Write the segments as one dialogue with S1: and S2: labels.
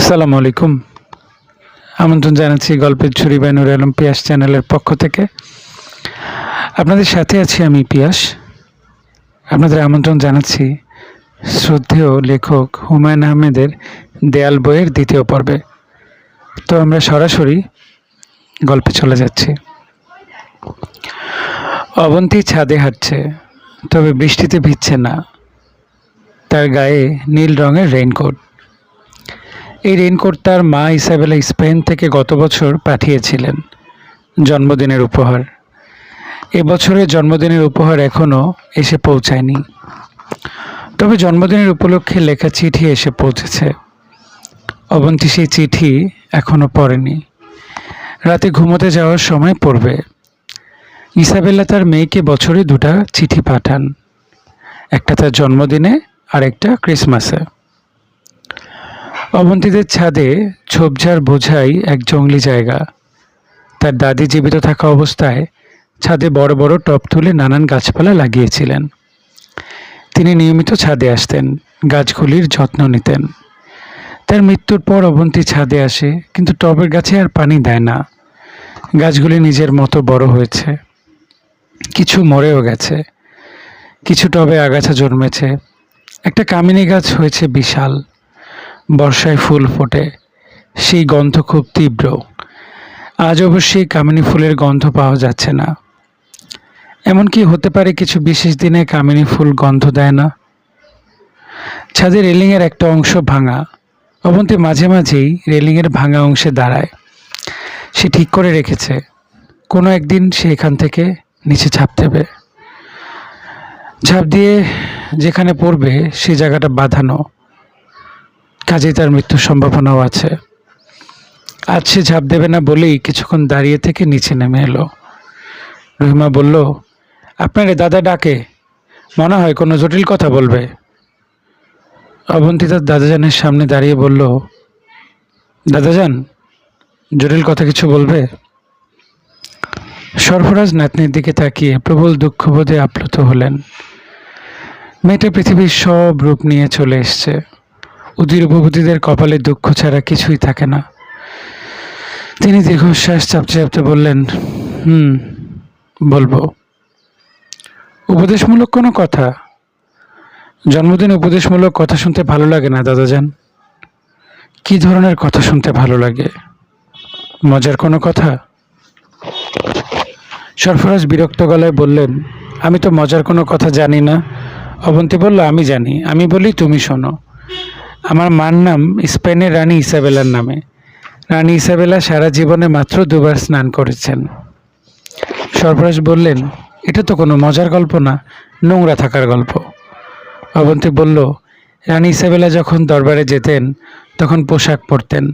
S1: আসসালামু আলাইকুম। আমন্ত্রণ জানাচ্ছি গল্পের ছুরি বাই নুর আলম পিয়াস চ্যানেলের পক্ষ থেকে। আপনাদের সাথে আছি আমি পিয়াস। আপনাদের আমন্ত্রণ জানাচ্ছি শ্রদ্ধেয় লেখক হুমায়ুন আহমেদের দেয়াল বইয়ের দ্বিতীয় পর্বে। তো আমরা সরাসরি গল্পে চলে যাচ্ছি। অবন্তী ছাদে হাঁটছে, তবে বৃষ্টিতে ভিজছে না। তার গায়ে নীল রঙের রেইনকোট এই রেইনকোট তার মা ইসাবেলা স্পেন থেকে গত বছর পাঠিয়েছিলেন জন্মদিনের উপহার। এবছরের জন্মদিনের উপহার এখনও এসে পৌঁছায়নি। তবে জন্মদিনের উপলক্ষে লেখা চিঠি এসে পৌঁছেছে। অবন্তী সেই চিঠি এখনও পড়েনি। রাতে ঘুমোতে যাওয়ার সময় পড়বে। ইসাবেলা তার মেয়েকে বছরে দুটা চিঠি পাঠান। একটা তার জন্মদিনে আর একটা ক্রিসমাসে। অবন্তীদের ছাদে ঝোপঝাড় বোঝাই এক জঙ্গলি জায়গা। তার দাদি জীবিত থাকা অবস্থায় ছাদে বড় বড় টব তুলে নানান গাছপালা লাগিয়েছিলেন। তিনি নিয়মিত ছাদে আসতেন, গাছগুলির যত্ন নিতেন। তার মৃত্যুর পর অবন্তী ছাদে আসে, কিন্তু টবের গাছে আর পানি দেয় না। গাছগুলি নিজের মতো বড় হয়েছে। কিছু মরেও গেছে। কিছু টবে আগাছা জন্মেছে। একটা কামিনী গাছ হয়েছে বিশাল। বর্ষায় ফুল ফোটে। সেই গন্ধ খুব তীব্র। আজ অবশ্যই কামিনী ফুলের গন্ধ পাওয়া যাচ্ছে না। এমনকি হতে পারে কিছু বিশেষ দিনে কামিনী ফুল গন্ধ দেয় না। ছাদের রেলিংয়ের একটা অংশ ভাঙা। অবন্তি মাঝে মাঝেই রেলিংয়ের ভাঙা অংশে দাঁড়ায়। সে ঠিক করে রেখেছে। কোনো একদিন সে এখান থেকে নিচে ঝাঁপ দেবে। ঝাঁপ দিয়ে যেখানে পড়বে সেই জায়গাটা বাঁধানো। কাজেই তার মৃত্যুর সম্ভাবনাও আছে। আজ সে ঝাঁপ দেবে না বলেই কিছুক্ষণ দাঁড়িয়ে থেকে নিচে নেমে এলো। রহিমা বলল আপনারে দাদা ডাকে, মনে হয় কোনো জটিল কথা বলবে। অবন্তী তার দাদাজানের সামনে দাঁড়িয়ে বলল, দাদাজান, জটিল কথা কিছু বলবে? সরফরাজ নাতনির দিকে তাকিয়ে প্রবল দুঃখবোধে আপ্লুত হলেন। মেয়েটা পৃথিবীর সব রূপ নিয়ে চলে এসছে। উদির উপভূতিদের কপালে দুঃখ ছাড়া কিছুই থাকে না। তিনি দীর্ঘশ্বাস চাপতে চাপতে বললেন, হুম, বলব। উপদেশমূলক কোনো কথা? জন্মদিন উপদেশমূলক কথা শুনতে ভালো লাগে না, দাদাজান। কি ধরনের কথা শুনতে ভালো লাগে? মজার কোনো কথা? সরফরাজ বিরক্ত গলায় বললেন, আমি তো মজার কোনো কথা জানি না। অবন্তী বলল, আমি জানি। আমি বলি, তুমি শোনো। আমার মার নাম স্পেনের রানী ইসাবেলার নামে। রানী ইসাবেলা সারা জীবনে মাত্র দুবার স্নান করেছেন। সরফরাজ বললেন, এটা তো কোনো মজার গল্প না, নোংরা থাকার গল্প। অবন্তী বলল, রানী ইসাবেলা যখন দরবারে যেতেন, তখন পোশাক পরতেন,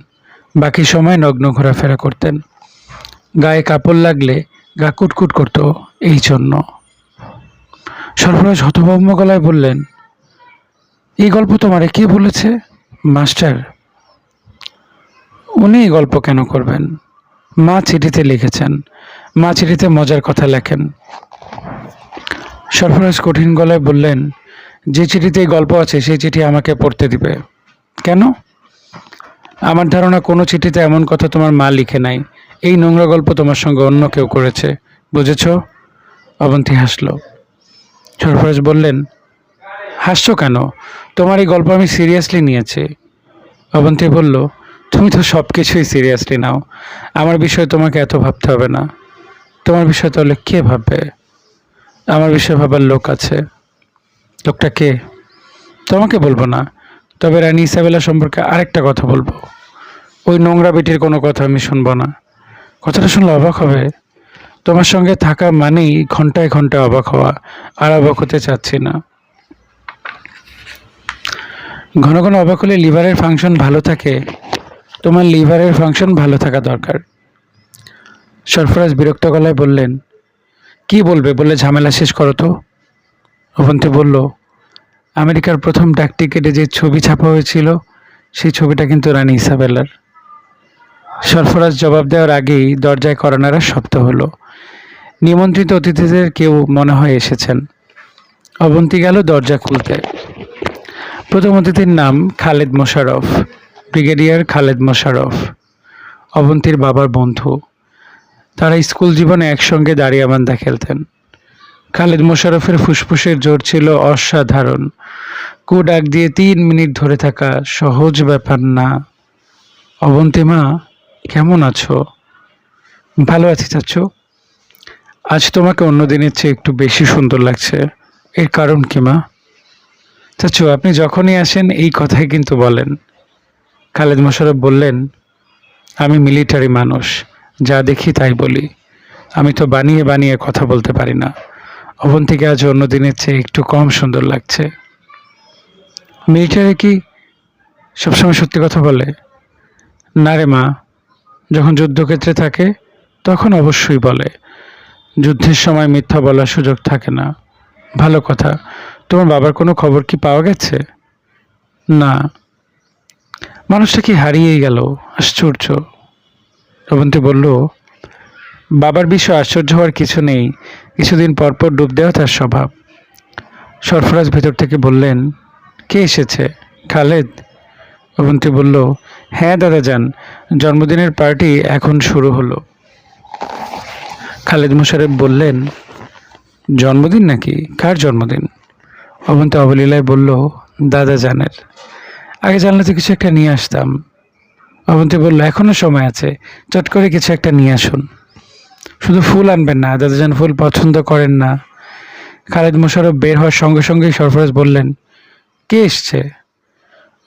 S1: বাকি সময় নগ্ন ঘোরাফেরা করতেন। গায়ে কাপড় লাগলে গা কুটকুট করতো, এই জন্য। সরফরাজ হতভম্ব গলায় বললেন এই গল্প তোমারে কে বলেছে? মাস্টার, উনি এই গল্প কেন করবেন? মা চিঠিতে লিখেছেন। মা চিঠিতে মজার কথা লেখেন। সরফরাজ কঠিন গলায় বললেন, যে চিঠিতে এই গল্প আছে, সেই চিঠি আমাকে পড়তে দিবে। কেন? আমার ধারণা কোনো চিঠিতে এমন কথা তোমার মা লিখে নাই। এই নোংরা গল্প তোমার সঙ্গে অন্য কেউ করেছে। বুঝেছ? অবন্তী হাসলো। সরফরাজ বললেন হাসছো কেন? তোমার এই গল্প আমি সিরিয়াসলি নিয়েছি। অবন্তী বলল, তুমি তো সব কিছুই সিরিয়াসলি নাও। আমার বিষয়ে তোমাকে এত ভাবতে হবে না। তোমার বিষয়ে তাহলে কে ভাববে? আমার বিষয়ে ভাবার লোক আছে। লোকটা কে? তোমাকে বলব না। তবে রানী ইসাবেলা সম্পর্কে আরেকটা কথা বলব। ওই নোংরা বেটির কোনো কথা আমি শুনব না। কথাটা শুনলে অবাক হবে। তোমার সঙ্গে থাকা মানেই ঘন্টায় ঘন্টায় অবাক হওয়া। আর অবাক হতে চাচ্ছি না। ঘন ঘন অবাক হলে লিভারের ফাংশন ভালো থাকে। তোমার লিভারের ফাংশন ভালো থাকা দরকার। সরফরাজ বিরক্ত গলায় বললেন, কি বলবে? বলে ঝামেলা শেষ করো তো। অবন্তী বলল, আমেরিকার প্রথম ডাক টিকেটে যে ছবি ছাপা হয়েছিল, সেই ছবিটা কিন্তু রানী ইসাবেলার। সরফরাজ জবাব দেওয়ার আগেই দরজায় করোনারা শব্দ হলো। নিমন্ত্রিত অতিথিদের কেউ মনে হয় এসেছেন। অবন্তী গেল দরজা খুলতে। প্রথম অতিথির নাম, খালেদ মোশারফ ব্রিগেডিয়ার খালেদ মোশারফ অবন্তীর বাবার বন্ধু। তারা স্কুল জীবনে একসঙ্গে দাঁড়িয়াবান্ধা খেলতেন। খালেদ মোশারফের ফুসফুসের জোর ছিল অসাধারণ। কু ডাক দিয়ে তিন মিনিট ধরে থাকা সহজ ব্যাপার না। অবন্তিমা কেমন আছো? ভালো আছি চাচ্ছু আজ তোমাকে অন্য দিনের চেয়ে একটু বেশি সুন্দর লাগছে। এর কারণ কি মা? চাচ্ছু আপনি যখনই আসেন, এই কথাই কিন্তু বলেন। খালেদ মোশারফ বললেন, আমি মিলিটারি মানুষ, যা দেখি তাই বলি। আমি তো বানিয়ে বানিয়ে কথা বলতে পারি না। অবন্তীকে আজ অন্য দিনের চেয়ে একটু কম সুন্দর লাগছে। মিলিটারি কি সবসময় সত্যি কথা বলে? না রে মা, যখন যুদ্ধক্ষেত্রে থাকে, তখন অবশ্যই বলে। যুদ্ধের সময় মিথ্যা বলার সুযোগ থাকে না। ভালো কথা তোমার বাবার কোনো খবর কি পাওয়া গেছে? না। মানুষটা কি হারিয়েই গেল? আশ্চর্য। অবন্তী বলল, বাবার বিষয়ে আশ্চর্য হওয়ার কিছু নেই। কিছুদিন পর পর ডুব দেওয়া তার স্বভাব। সরফরাজ ভেতর থেকে বললেন, কে এসেছে? খালেদ? অবন্তী বলল হ্যাঁ দাদা যান, জন্মদিনের পার্টি এখন শুরু হলো। খালেদ মুশারেফ বললেন, জন্মদিন নাকি? কার জন্মদিন? অবন্তী অবলীলায় বলল, দাদা জানের আগে জানলে তো কিছু একটা নিয়ে আসতাম। অবন্তী বলল, এখনও সময় আছে, চট করে কিছু একটা নিয়ে আসুন। শুধু ফুল আনবেন না, দাদা দাদাজান ফুল পছন্দ করেন না। খালেদ মোশারফ বের হওয়ার সঙ্গে সঙ্গেই সরফরাজ বললেন, কে এসছে?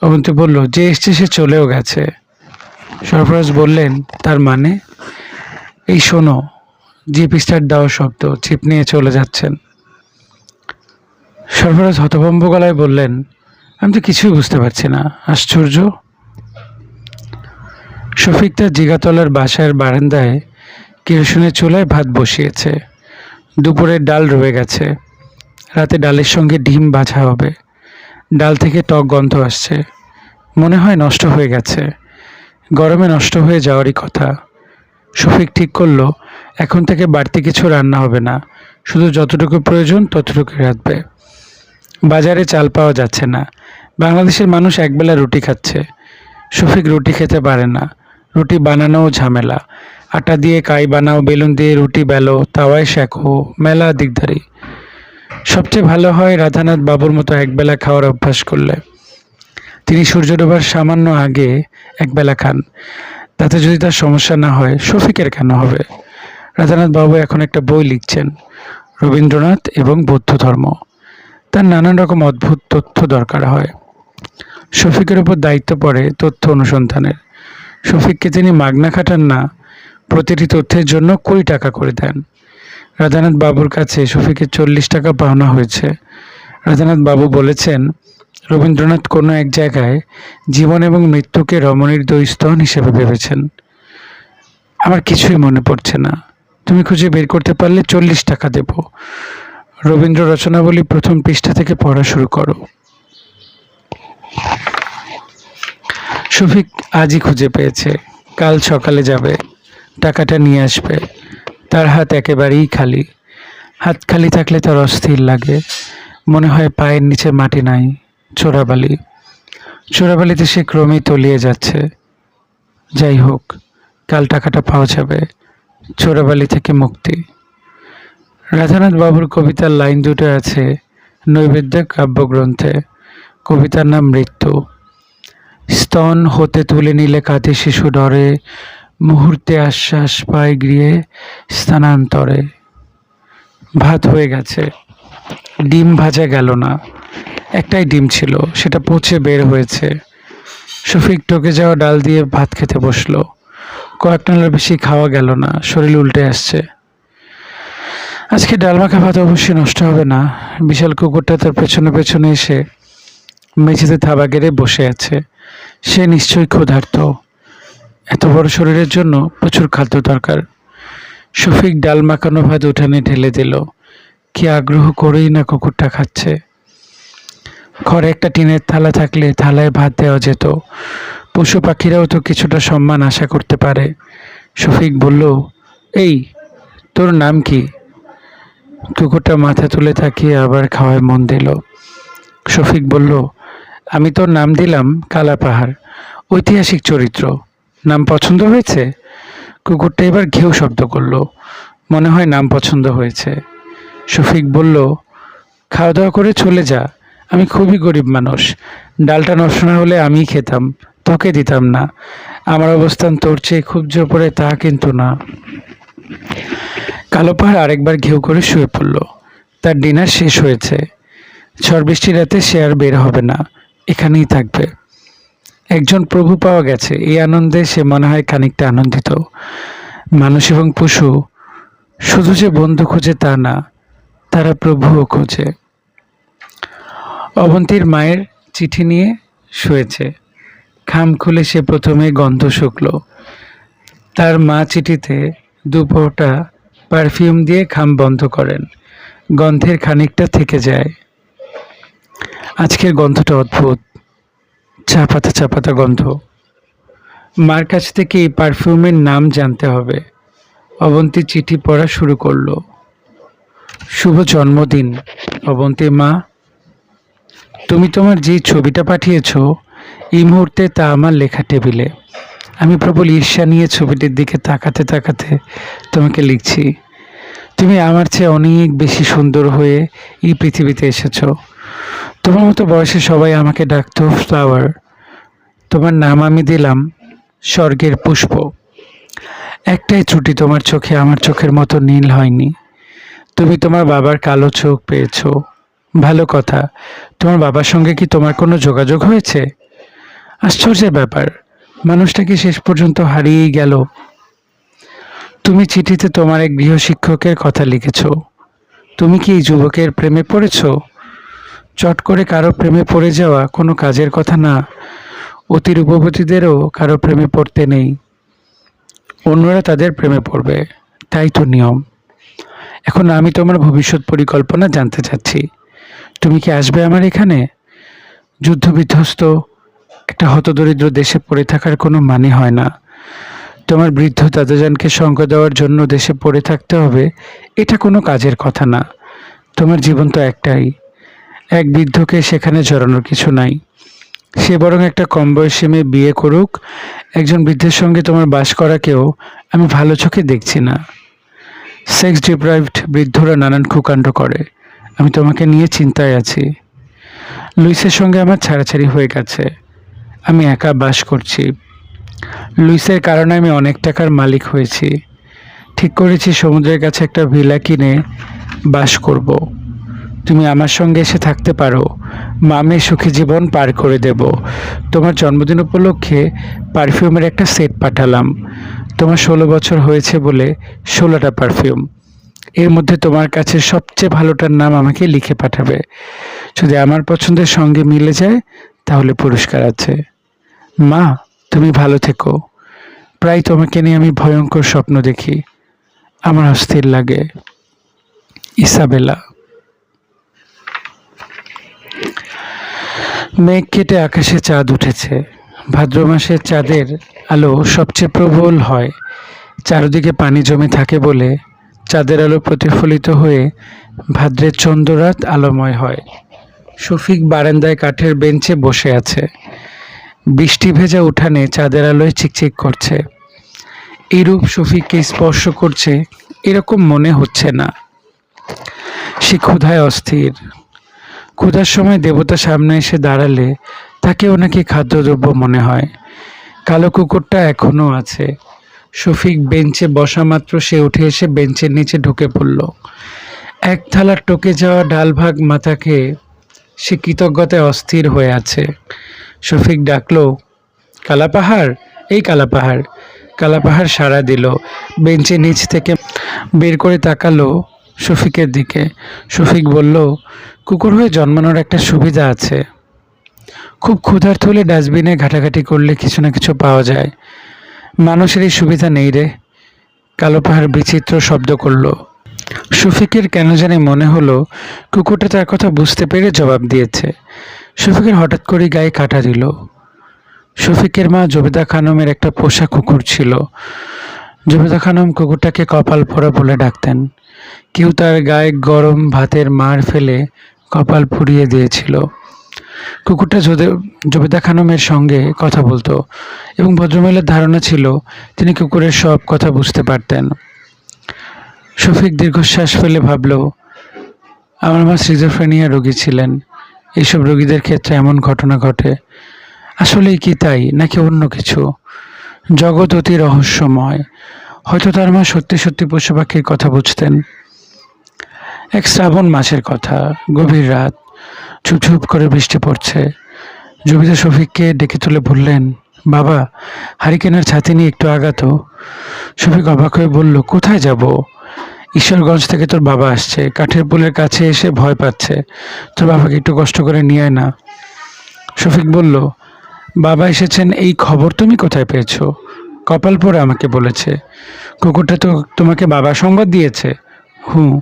S1: অবন্তী বলল, যে এসছে সে চলেও গেছে। সরফরাজ বললেন, তার মানে? এই শোনো জিপ স্টার্ট দেওয়ার শব্দ, ছিপ নিয়ে চলে যাচ্ছেন। সরফরাজ হতভম্ব গলায় বললেন, আমি তো কিছুই বুঝতে পারছি না। আশ্চর্য? শফিক তার জিগাতলার বাসার বারান্দায় কেরোসিনের চুলায় ভাত বসিয়েছে। দুপুরের ডাল রয়ে গেছে। রাতে ডালের সঙ্গে ডিম বাছা হবে। ডাল থেকে টক গন্ধ আসছে। মনে হয় নষ্ট হয়ে গেছে। গরমে নষ্ট হয়ে যাওয়ারই কথা। শফিক ঠিক করল, এখন থেকে বাড়তি কিছু রান্না হবে না। শুধু যতটুকু প্রয়োজন ততটুকু রাখবে বাজারে চাল পাওয়া যাচ্ছে না। বাংলাদেশের মানুষ একবেলা রুটি খাচ্ছে। শফিক রুটি খেতে পারে না। রুটি বানানোও ঝামেলা। আটা দিয়ে কাই বানাও, বেলুন দিয়ে রুটি বেলো, তাওয়ায় শেখো মেলা দিকধারি সবচেয়ে ভালো হয় রাধানাথ বাবুর মতো একবেলা খাওয়ার অভ্যাস করলে। তিনি সূর্য ডোবার সামান্য আগে একবেলা খান। তাতে যদি তার সমস্যা না হয়, শফিকের কেন হবে? রাধানাথ বাবু এখন একটা বই লিখছেন। রবীন্দ্রনাথ এবং বৌদ্ধ ধর্ম। তার নানান রকম অদ্ভুত তথ্য দরকার হয়। শফিকের ওপর দায়িত্ব পড়ে তথ্য অনুসন্ধানের। শফিককে তিনি মাগনা খাটান না, প্রতিটি তথ্যের জন্য কুড়ি টাকা করে দেন। রাধানাথ বাবুর কাছে শফিকের চল্লিশ টাকা পাওনা হয়েছে। রাধানাথ বাবু বলেছেন, রবীন্দ্রনাথ কোনো এক জায়গায় জীবন এবং মৃত্যুকে রমণীর দ্বৈস্তন হিসেবে ভেবেছেন। আমার কিছুই মনে পড়ছে না। তুমি খুঁজে বের করতে পারলে চল্লিশ টাকা দেব। রবীন্দ্র রচনাবলী প্রথম পৃষ্ঠা থেকে পড়া শুরু করো। শফিক আজই খুঁজে পেয়েছে। কাল সকালে যাবে। টাকাটা নিয়ে আসবে। তার হাত একেবারেই খালি। হাত খালি থাকলে তার অস্থির লাগে। মনে হয় পায়ের নিচে মাটি নাই। চোরাবালি। চোরাবালিতে সে ক্রমেই তলিয়ে যাচ্ছে। যাই হোক, কাল টাকাটা পাওয়া যাবে। চোরাবালি থেকে মুক্তি। রাধানাথ বাবুর কবিতার লাইন দুটো আছে নৈবেদ্য কাব্যগ্রন্থে। কবিতার নাম মৃত্যু। স্তন হতে তুলে নিলে কাঁধে শিশু ডরে, মুহূর্তে আশ্বাস পায় গৃহে স্থানান্তরে। ভাত হয়ে গেছে। ডিম ভাজা গেল না। একটাই ডিম ছিল, সেটা পচে বের হয়েছে। শফিক টকে যাওয়া ডাল দিয়ে ভাত খেতে বসল। কয়েক বেশি খাওয়া গেল না, শরীর উল্টে আসছে। আজকে ডাল মাখা ভাত অবশ্যই নষ্ট হবে না। বিশাল কুকুরটা তার পেছনে পেছনে এসে মেঝেতে থাবা গেড়ে বসে আছে। সে নিশ্চয়ই ক্ষুধার্ত। এত বড় শরীরের জন্য প্রচুর খাদ্য দরকার। শফিক ডাল মাখানো ভাত উঠানে ঢেলে দিল। কি আগ্রহ করেই না কুকুরটা খাচ্ছে। ঘরে একটা টিনের থালা থাকলে থালায় ভাত দেওয়া যেত। পশু পাখিরাও তো কিছুটা সম্মান আশা করতে পারে। শফিক বলল, এই, তোর নাম কি? কুকুরটা মাথা তুলে তাকিয়ে আবার খাওয়ায় মন দিল। শফিক বলল, আমি তোর নাম দিলাম কালা পাহাড়, ঐতিহাসিক চরিত্র। নাম পছন্দ হয়েছে? কুকুরটা এবার ঘেউ শব্দ করল, মনে হয় নাম পছন্দ হয়েছে। শফিক বলল খাওয়া দাওয়া করে চলে যা, আমি খুবই গরিব মানুষ। ডালটা নষ্ট না হলে আমিই খেতাম, তোকে দিতাম না। আমার অবস্থান তোর চেয়ে খুব জোর পড়ে তা কিন্তু না। কালো পাহাড় আরেকবার ঘেউ করে শুয়ে পড়ল। তার ডিনার শেষ হয়েছে। ঝড় বৃষ্টি রাতে সে আর বের হবে না। এখানেই থাকবে। একজন প্রভু পাওয়া গেছে। এই আনন্দে সে মনে হয় খানিকটা আনন্দিত। মানুষ এবং পশু, শুধু যে বন্ধু খোঁজে তা না, তারা প্রভুও খোঁজে। অবন্তীর মায়ের চিঠি নিয়ে শুয়েছে। খাম খুলে সে প্রথমে গন্ধ শুকল। তার মা চিঠিতে দুপোটা পারফিউম দিয়ে খাম বন্ধ করেন। গন্ধের খানিকটা থেকে যায়। আজকের গন্ধটা অদ্ভুত। চা পাতা চা পাতা গন্ধ। মার কাছ থেকে এই পারফিউমের নাম জানতে হবে। অবন্তী চিঠি পড়া শুরু করল। শুভ জন্মদিন অবন্তীর মা। তুমি তোমার যে ছবিটা পাঠিয়েছ, এই মুহূর্তে তা আমার লেখা টেবিলে। আমি প্রবল ঈর্ষা নিয়ে ছবিটির দিকে তাকাতে তাকাতে তোমাকে লিখছি, তুমি আমার চেয়ে অনেক বেশি সুন্দর হয়ে এই পৃথিবীতে এসেছ। তোমার মতো বয়সে সবাই আমাকে ডাকতো ফ্লাওয়ার। তোমার নাম আমি দিলাম স্বর্গের পুষ্প। একটাই ত্রুটি, তোমার চোখে আমার চোখের মতো নীল হয়নি। তুমি তোমার বাবার কালো চোখ পেয়েছ। ভালো কথা, তোমার বাবার সঙ্গে কি তোমার কোনো যোগাযোগ হয়েছে? আশ্চর্যের ব্যাপার মানুষটা কি শেষ পর্যন্ত হারিয়েই গেল। তুমি চিঠিতে তোমার এক গৃহশিক্ষকের কথা লিখেছ। তুমি কি এই যুবকের প্রেমে পড়েছ? চট করে কারও প্রেমে পড়ে যাওয়া কোনো কাজের কথা না। অতি রূপবতীদেরও কারও প্রেমে পড়তে নেই। অন্যরা তাদের প্রেমে পড়বে, তাই তো নিয়ম। এখন আমি তোমার ভবিষ্যৎ পরিকল্পনা জানতে চাচ্ছি। তুমি কি আসবে আমার এখানে? যুদ্ধ বিধ্বস্ত একটা হতদরিদ্র দেশে পড়ে থাকার কোনো মানে হয় না। তোমার বৃদ্ধ দাদাজানকে সঙ্গ দেওয়ার জন্য দেশে পড়ে থাকতে হবে, এটা কোনো কাজের কথা না। তোমার জীবন তো একটাই। এক বৃদ্ধকে সেখানে জড়ানোর কিছু নাই। সে বরং একটা কম বয়সী মেয়ে বিয়ে করুক। একজন বৃদ্ধের সঙ্গে তোমার বাস করাকেও আমি ভালো চোখে দেখছি না। সেক্স ডিপ্রাইভড বৃদ্ধরা নানান কুকাণ্ড করে। আমি তোমাকে নিয়ে চিন্তায় আছি। লুইসের সঙ্গে আমার ছাড়াছাড়ি হয়ে গেছে। আমি একা বাস করছি। লুইসের কারণে আমি অনেক টাকার মালিক হয়েছি। ঠিক করেছি সমুদ্রের কাছে একটা ভিলা কিনে বাস করব। তুমি আমার সঙ্গে এসে থাকতে পারো। মামে সুখী জীবন পার করে দেব। তোমার জন্মদিন উপলক্ষে পারফিউমের একটা সেট পাঠালাম। তোমার ষোলো বছর হয়েছে বলে ষোলোটা পারফিউম। এর মধ্যে তোমার কাছে সবচেয়ে ভালোটার নাম আমাকে লিখে পাঠাবে। যদি আমার পছন্দের সঙ্গে মিলে যায় তাহলে পুরস্কার আছে। মা, তুমি ভালো থেকো। প্রায় তোমাকে নিয়ে আমি ভয়ঙ্কর স্বপ্ন দেখি। আমার অস্থির লাগে। ইসাবেলা। মেঘ কেটে আকাশে চাঁদ উঠেছে। ভাদ্র মাসের চাঁদের আলো সবচেয়ে প্রবল হয়। চারদিকে পানি জমে থাকে বলে চাঁদের আলো প্রতিফলিত হয়ে ভাদ্রের চন্দ্ররাত আলোময় হয়। শফিক বারান্দায় কাঠের বেঞ্চে বসে আছে। বৃষ্টি ভেজা উঠানে চাঁদের আলোয় চিকচিক করছে। এরূপ শফিককে স্পর্শ করছে, এরকম মনে হচ্ছে না। সে ক্ষুধায় অস্থির। ক্ষুধার সময় দেবতা সামনে এসে দাঁড়ালে তাকেও নাকি খাদ্যদ্রব্য মনে হয়। কালো কুকুরটা এখনও আছে। শফিক বেঞ্চে বসা মাত্র সে উঠে এসে বেঞ্চের নিচে ঢুকে পড়ল। এক থালা টকে যাওয়া ডাল ভাগ মাথাকে সে কৃতজ্ঞতায় অস্থির হয়ে আছে। শফিক ডাকলো কালাপাহাড় এই কালাপাহাড় কালাপাহাড় সাড়া দিল, বেঞ্চে নিচ থেকে বের করে তাকালো শফিকের দিকে। শফিক বলল, কুকুর হয়ে জন্মানোর একটা সুবিধা আছে। খুব ক্ষুধার্ত হলে ডাস্টবিনে ঘাটাঘাটি করলে কিছু না কিছু পাওয়া যায়। মানুষের এই সুবিধা নেই রে। কালো পাহাড় বিচিত্র শব্দ করল শফিকের কেন জানি মনে হলো কুকুরটা তার কথা বুঝতে পেরে জবাব দিয়েছে। শফিকের হঠাৎ করে গায়ে কাটা দিল। শফিকের মা জবেদা খানমের একটা পোষা কুকুর ছিল। জবেদা খানম কুকুরটাকে কপাল পোড়া বলে ডাকতেন। কেউ তার গায়ে গরম ভাতের মার ফেলে কপাল পুড়িয়ে দিয়েছিল। কুকুরটা জবেদা খানমের সঙ্গে কথা বলতো এবং ভদ্রমহিলার ধারণা ছিল তিনি কুকুরের সব কথা বুঝতে পারতেন। শফিক দীর্ঘশ্বাস ফেলে ভাবল, আমার মা সিজোফ্রেনিয়া রোগী ছিলেন। এইসব রোগীদের ক্ষেত্রে এমন ঘটনা ঘটে। আসলেই কি তাই, নাকি অন্য কিছু? জগৎ অতি রহস্যময়। হয়তো তার মা সত্যি সত্যি পশু পাখির কথা বুঝতেন। এক শ্রাবণ মাসের কথা, গভীর রাত। চুপচুপ করে বৃষ্টি পড়ছে। জবিতা শফিককে ডেকে তুলে বললেন, বাবা, হারিকেনের ছাতি নিয়ে একটু আগাতো। শফিক অবাক হয়ে বলল, কোথায় যাব? ঈশ্বরগঞ্জ থেকে তোর বাবা আসছে। কাঠের পুলের কাছে এসে ভয় পাচ্ছে। তোর বাবাকে একটু কষ্ট করে নিয়ে আয় না। শফিক বলল, বাবা এসেছেন, এই খবর তুমি কোথায় পেয়েছ? কপাল পরে আমাকে বলেছে। কুকুরটা তো তোমাকে বাবা সংবাদ দিয়েছে। হুঁ।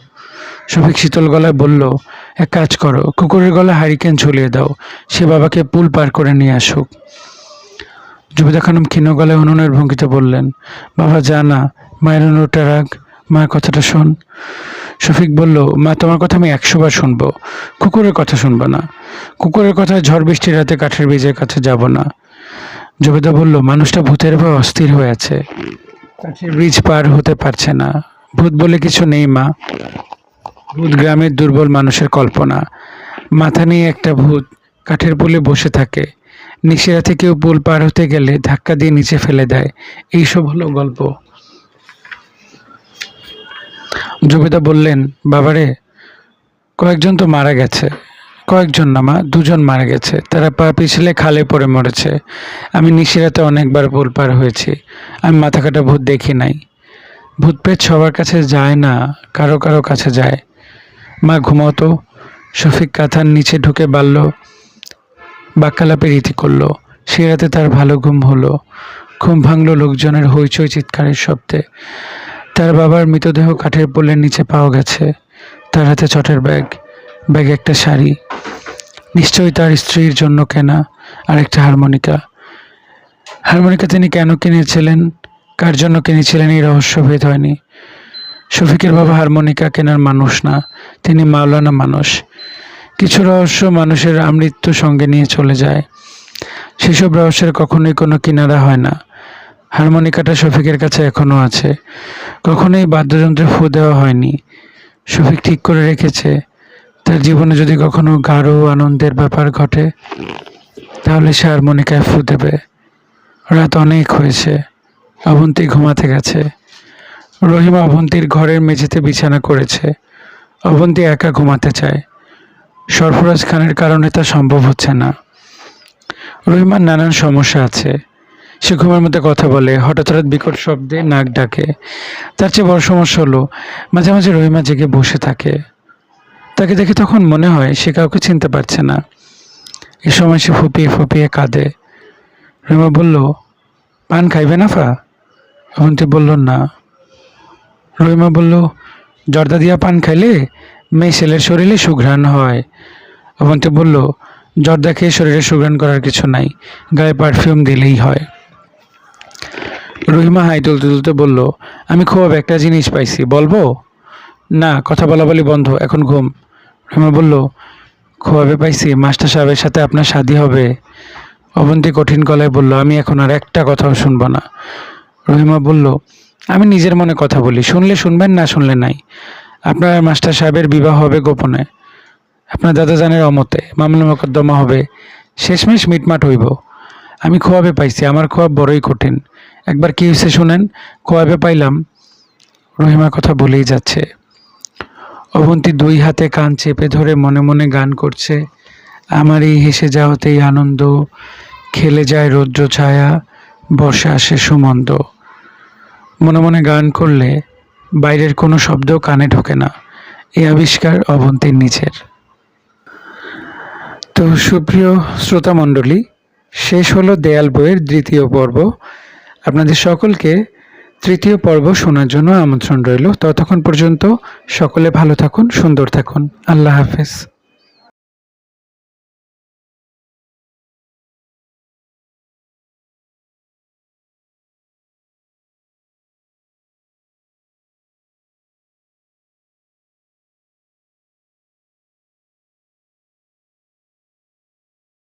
S1: শফিক শীতল গলায় বলল, এক কাজ করো, কুকুরের গলায় হারিকেন ঝুলিয়ে দাও। সে বাবাকে পুল পার করে নিয়ে আসুক। জুবিদা খানম ক্ষীণ গলায় উনুনের ভঙ্গিতে বললেন, বাবা জানা মায়ের অনুরোধটা রাখ মায়ের কথাটা শোন। শফিক বলল, মা, তোমার কথা আমি একশো বার শুনব। কুকুরের কথা শুনব না। কুকুরের কথা ঝড় বৃষ্টির রাতে কাঠের বীজের কাছে যাব না। জবেদা বলল, মানুষটা ভূতের ভয় অস্থির হয়ে আছে। কাঠের ব্রিজ পার হতে পারছে না। ভূত বলে কিছু নেই, মা। ভূত গ্রামের দুর্বল মানুষের কল্পনা। মাথা নিয়ে একটা ভূত, কাঠের পুলে বসে থাকে। নিশিরাতে কেউ পুল পার হতে গেলে ধাক্কা দিয়ে নিচে ফেলে দেয়। এইসব হলো গল্প। জবিতা বললেন, বাবারে, কয়েকজন তো মারা গেছে। কয়েকজন না মা, দুজন মারা গেছে। তারা পা পিছলে খালে পড়ে মরেছে। আমি নিশিরাতে অনেকবার পুল পার হয়েছি। আমি মাথা কাটা ভূত দেখি নাই। ভূত পেট সবার কাছে যায় না, কারও কারও কাছে যায়। মা ঘুমাতো শফিক কাঁথার নিচে ঢুকে বাড়ল, বাক্যালাপের রীতি করল। সে রাতে তার ভালো ঘুম হলো। ঘুম ভাঙলো লোকজনের হইচই চিৎকারের শব্দে। তার বাবার মৃতদেহ কাঠের পোলের নিচে পাওয়া গেছে। তার হাতে চটের ব্যাগ, ব্যাগে একটা শাড়ি। নিশ্চয়ই তার স্ত্রীর জন্য কেনা আর একটা হারমোনিকা। হারমোনিকা তিনি কেন কিনেছিলেন? কার জন্য কিনেছিলেন? এই রহস্য ভেদ হয়নি। শফিকের বাবা হারমোনিকা কেনার মানুষ না, তিনি মাওলানা মানুষ। কিছু রহস্য মানুষের আমৃত্যু সঙ্গে নিয়ে চলে যায়। সেসব রহস্যের কখনোই কোনো কিনারা হয় না। হারমোনিকাটা শফিকের কাছে এখনও আছে। কখনোই বাদ্যযন্ত্রে ফু দেওয়া হয়নি। শফিক ঠিক করে রেখেছে। তার জীবনে যদি কখনো গাঢ় আনন্দের ব্যাপার ঘটে, তাহলে সে হারমোনিকায় ফু দেবে। রাত অনেক হয়েছে। অবন্তী ঘুমাতে গেছে। রহিমা অবন্তীর ঘরের মেঝেতে বিছানা করেছে। অবন্তী একা ঘুমাতে চায়। সরফরাজ খানের কারণে তা সম্ভব হচ্ছে না। রহিমার নানান সমস্যা আছে। সে ঘুমের মধ্যে কথা বলে, হঠাৎ হঠাৎ বিকট শব্দে নাক ডাকে। তার চেয়ে বড় সমস্যা হলো, মাঝে মাঝে রহিমা জেগে বসে থাকে। তাকে দেখে তখন মনে হয় সে কাউকে চিনতে পারছে না। এ সময় সে ফুপিয়ে ফুপিয়ে কাঁদে। রহিমা বলল, পান খাইবে না ফা? অবন্তী বলল, না। রহিমা বলল, জর্দা দিয়া পান খাইলে মেয়ে ছেলের শরীরে সুঘ্রাণ হয়। অবন্তী বলল, জর্দা খেয়ে শরীরে সুঘ্রাণ করার কিছু নাই, গায়ে পারফিউম দিলেই হয়। রহিমা হাই তুলতে তুলতে বলল, আমি খুব একটা জিনিস পাইছি, বলব? না, কথা বলা বলি বন্ধ, এখন ঘুম। রহিমা বলল খোয়াবে পাইছি, মাস্টার সাহেবের সাথে আপনার শাদি হবে। অবন্তী কঠিন গলায় বলল, আমি এখন আর একটা কথাও শুনব না। রহিমা বলল, আমি নিজের মনে কথা বলি, শুনলে শুনবেন, না শুনলে নাই। আপনার মাস্টার সাহেবের বিবাহ হবে গোপনে। আপনার দাদা জানের অমতে মামলা মোকদ্দমা হবে। শেষমেশ মিটমাট হইব। আমি খোয়াবে পাইছি, আমার খোয়াব বড়ই কঠিন। একবার কি হয়েছে শুনেন? খোয়াবে পাইলাম। রহিমা কথা বলেই যাচ্ছে। অবন্তী দুই হাতে কান চেপে ধরে মনে মনে গান করছে আমার এই হেসে যাওয়াতেই আনন্দ, খেলে যায় রৌদ্র ছায়া, বর্ষা আসে সুমন্দ। মনে মনে গান করলে বাইরের কোনো শব্দ কানে ঢোকে না এই আবিষ্কার অবন্তীর নিচের। তো সুপ্রিয় শ্রোতা মণ্ডলী শেষ হলো দেয়াল বইয়ের দ্বিতীয় পর্ব। আপনাদের সকলকে তৃতীয় পর্ব শোনার জন্য আমন্ত্রণ রইল। ততক্ষণ পর্যন্ত সকলে ভালো থাকুন, সুন্দর থাকুন। আল্লাহ হাফেজ।